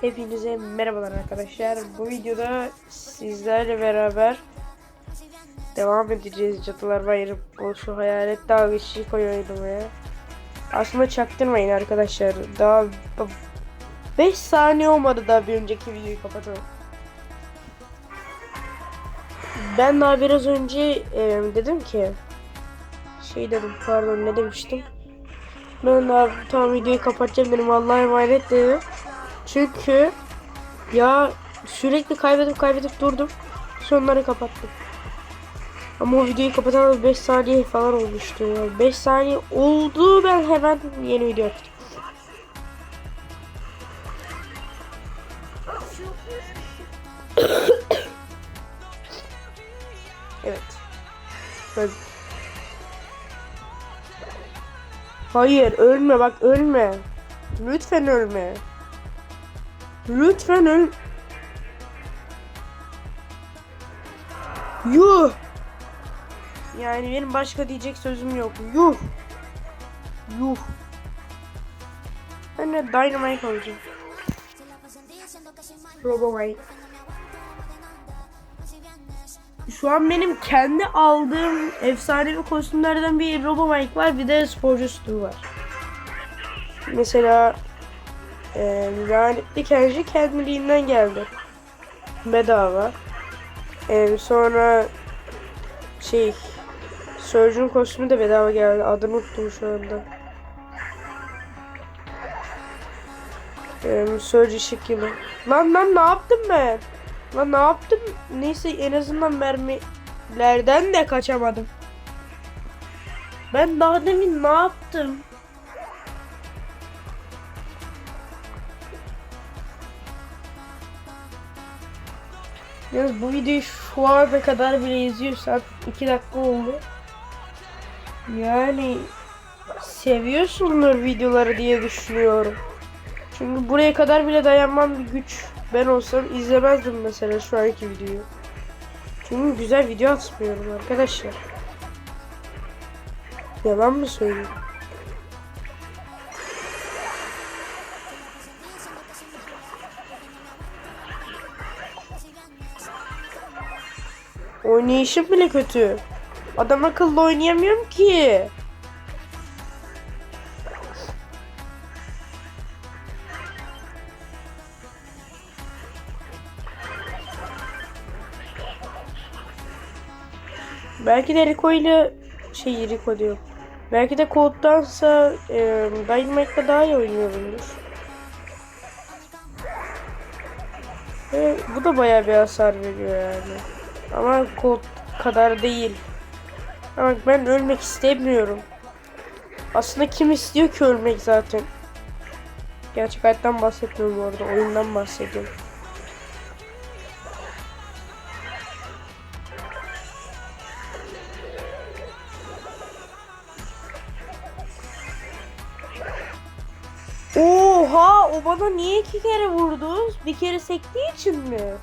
Hepinize merhabalar arkadaşlar. Bu videoda sizlerle beraber devam edeceğiz Cadılar Bayramı o şu hayalet dalgıçı koyu oynamaya. Aslında çaktırmayın arkadaşlar. Daha 5 saniye olmadı daha bir önceki videoyu kapatalım. Ben daha biraz önce e, dedim ki şey dedim pardon ne demiştim. Ben daha tam videoyu kapatacağım dedim Allah'a emanet dedim. Çünkü ya sürekli kaybedip kaybedip durdum. Sonları kapattım. Ama o videoyu kapatalı 5 saniye falan olmuştu. ya. 5 saniye oldu ben hemen yeni video açtım. evet. Ben... Hayır ölme bak ölme. Lütfen ölme. Lütfen öl... Yuh! Yani benim başka diyecek sözüm yok. Yuh! Yuh! Ben de Dynamite olacağım. Robomite. Şu an benim kendi aldığım efsanevi kostümlerden bir Robomite var bir de sporcu var. Mesela e, lanetli Kenji kendiliğinden geldi. Bedava. E, sonra şey Surgeon kostümü de bedava geldi. Adını unuttum şu anda. E, Surge ışık yılı. Lan lan ne yaptım ben? Lan ne yaptım? Neyse en azından mermilerden de kaçamadım. Ben daha demin ne yaptım? Yalnız bu videoyu şu ana kadar bile izliyorsan 2 dakika oldu. Yani seviyorsundur videoları diye düşünüyorum. Çünkü buraya kadar bile dayanmam bir güç. Ben olsam izlemezdim mesela şu anki videoyu. Çünkü güzel video atmıyorum arkadaşlar. Yalan mı söylüyorum? Oynayışım bile kötü. Adam akıllı oynayamıyorum ki. Belki de Rico ile şey Rico diyor. Belki de Cold'dansa e, Dynamite'da daha iyi oynuyorumdur. Ve bu da bayağı bir hasar veriyor yani. Ama Colt kadar değil. Ama ben ölmek istemiyorum. Aslında kim istiyor ki ölmek zaten? Gerçek hayattan bahsetmiyorum bu arada. Oyundan bahsediyorum. Oha o bana niye iki kere vurdu? Bir kere sektiği için mi?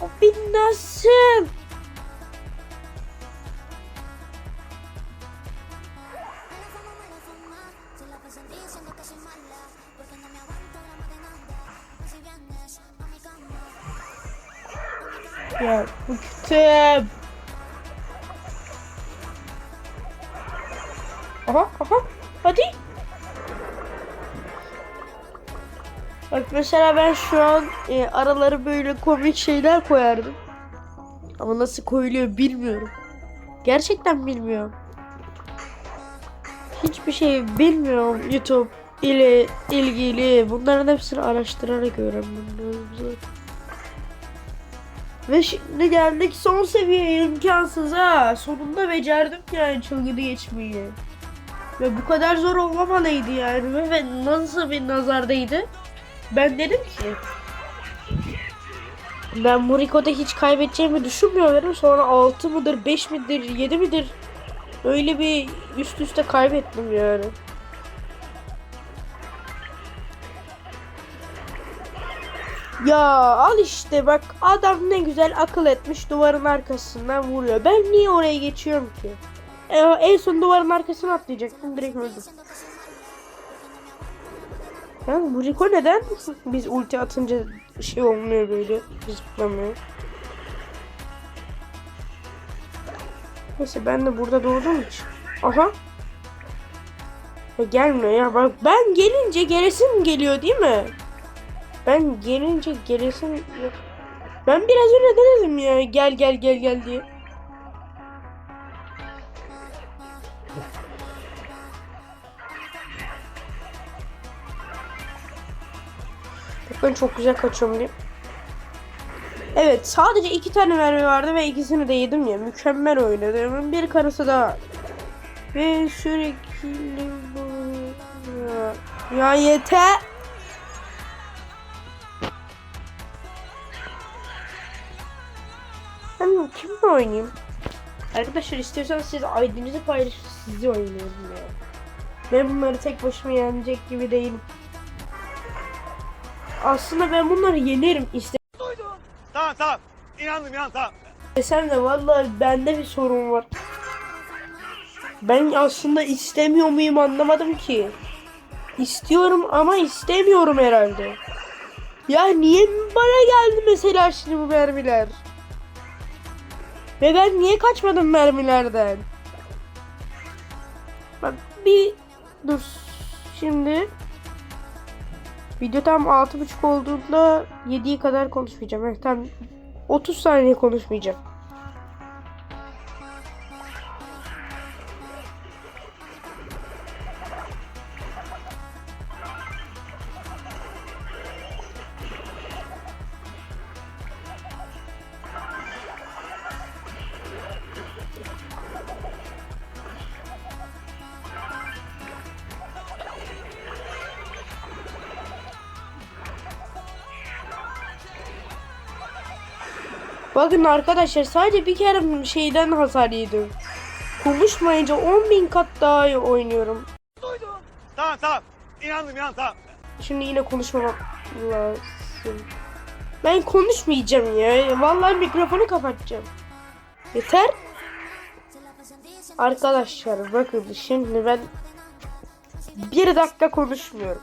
O bir nasıl? Ya bıktım. Aha aha hadi. Bak mesela ben şu an e, araları böyle komik şeyler koyardım. Ama nasıl koyuluyor bilmiyorum. Gerçekten bilmiyorum. Hiçbir şey bilmiyorum YouTube ile ilgili. Bunların hepsini araştırarak öğrenmem lazım zaten. Ve şimdi geldik son seviye imkansız ha. Sonunda becerdim yani çılgını geçmeyi. Ve bu kadar zor olmamalıydı yani. Ve nasıl bir nazardaydı? Ben dedim ki ben Muriko'da hiç kaybedeceğimi düşünmüyorum. Sonra 6 mıdır, 5 midir, 7 midir? Öyle bir üst üste kaybettim yani. Ya al işte bak adam ne güzel akıl etmiş duvarın arkasından vuruyor. Ben niye oraya geçiyorum ki? E, en son duvarın arkasına atlayacaktım direkt öldüm. Yani bu Rico neden biz ulti atınca şey olmuyor böyle zıplamıyor. Neyse ben de burada doğduğum için. Aha. Ya gelmiyor ya bak ben gelince gelesim geliyor değil mi? Ben gelince gelesim yok. Ben biraz öyle denedim ya gel gel gel gel diye. Ben çok güzel kaçıyorum diye. Evet sadece iki tane mermi vardı ve ikisini de yedim ya. Mükemmel oynadım. Bir karısı da ve sürekli bu- ya yeter. Ben kimle oynayayım? Arkadaşlar istiyorsanız siz ID'nizi paylaşın sizi oynuyorum ya. Ben bunları tek başıma yenecek gibi değilim. Aslında ben bunları yenerim Tamam tamam. İnandım inan tamam. istesem de vallahi bende bir sorun var. Ben aslında istemiyor muyum anlamadım ki. İstiyorum ama istemiyorum herhalde. Ya niye bana geldi mesela şimdi bu mermiler? Ve ben niye kaçmadım mermilerden? Bak bir dur şimdi video tam 6.5 olduğunda 7'ye kadar konuşmayacağım. Evet, tam 30 saniye konuşmayacağım. Bakın arkadaşlar sadece bir kere şeyden hasar yedim. Konuşmayınca 10.000 kat daha iyi oynuyorum. Tamam tamam. İnandım inan tamam. Şimdi yine konuşmamam lazım. Ben konuşmayacağım ya. Vallahi mikrofonu kapatacağım. Yeter. Arkadaşlar bakın şimdi ben bir dakika konuşmuyorum.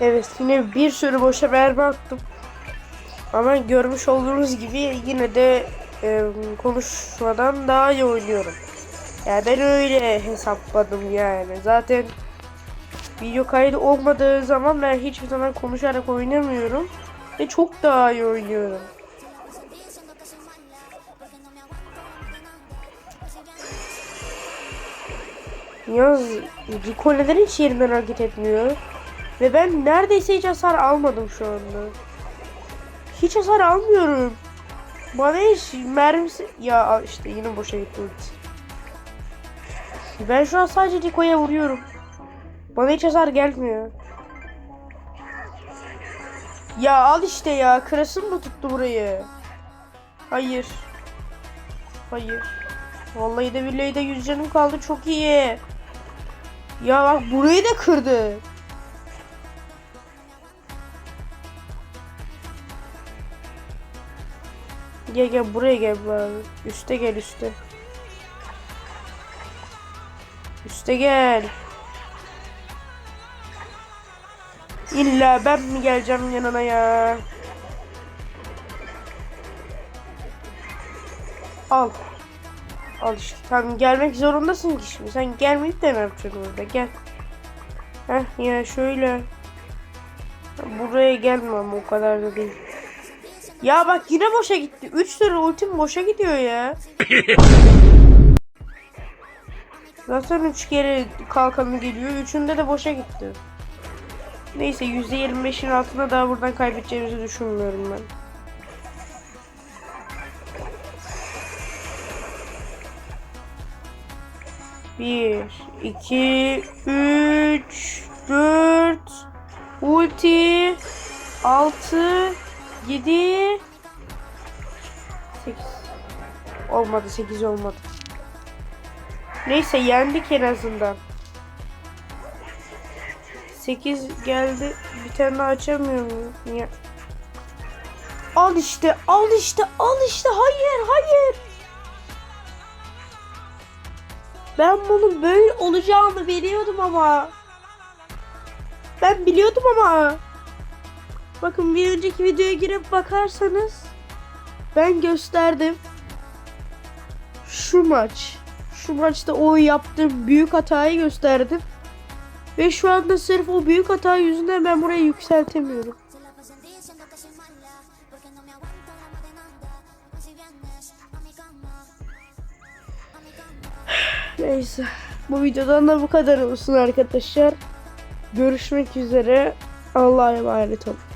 Evet yine bir sürü boşa mermi attım. Ama görmüş olduğunuz gibi yine de e, konuşmadan daha iyi oynuyorum. Yani ben öyle hesapladım yani. Zaten video kaydı olmadığı zaman ben hiçbir zaman konuşarak oynamıyorum. Ve çok daha iyi oynuyorum. Yalnız Rico neden hiç yerinden hareket etmiyor? Ve ben neredeyse hiç hasar almadım şu anda. Hiç hasar almıyorum. Bana hiç mermisi... Ya işte yine boşa gitti ulti. Ben şu an sadece Rico'ya vuruyorum. Bana hiç hasar gelmiyor. Ya al işte ya. Kırasın mı tuttu burayı? Hayır. Hayır. Vallahi de billahi de yüz canım kaldı. Çok iyi. Ya bak burayı da kırdı. Gel gel buraya gel bari. Üste gel üste. Üste gel. İlla ben mi geleceğim yanına ya? Al. Al işte. Tamam gelmek zorundasın ki şimdi. Sen gelmeyip de ne yapacaksın orada? Gel. Heh ya şöyle. Buraya gelmem o kadar da değil. Ya bak yine boşa gitti. 3 tane ultim boşa gidiyor ya. Zaten 3 kere kalkanı geliyor. Üçünde de boşa gitti. Neyse %25'in altında daha buradan kaybedeceğimizi düşünmüyorum ben. Bir, iki, üç, dört, ulti, altı, yedi, sekiz. Olmadı, sekiz olmadı. Neyse yendik en azından. 8 geldi. Bir tane daha? Niye? Al işte, al işte, al işte. Hayır, hayır. Ben bunun böyle olacağını biliyordum ama. Ben biliyordum ama. Bakın bir önceki videoya girip bakarsanız ben gösterdim. Şu maç. Şu maçta o yaptığım büyük hatayı gösterdim. Ve şu anda sırf o büyük hata yüzünden ben burayı yükseltemiyorum. Neyse. Bu videodan da bu kadar olsun arkadaşlar. Görüşmek üzere. Allah'a emanet olun.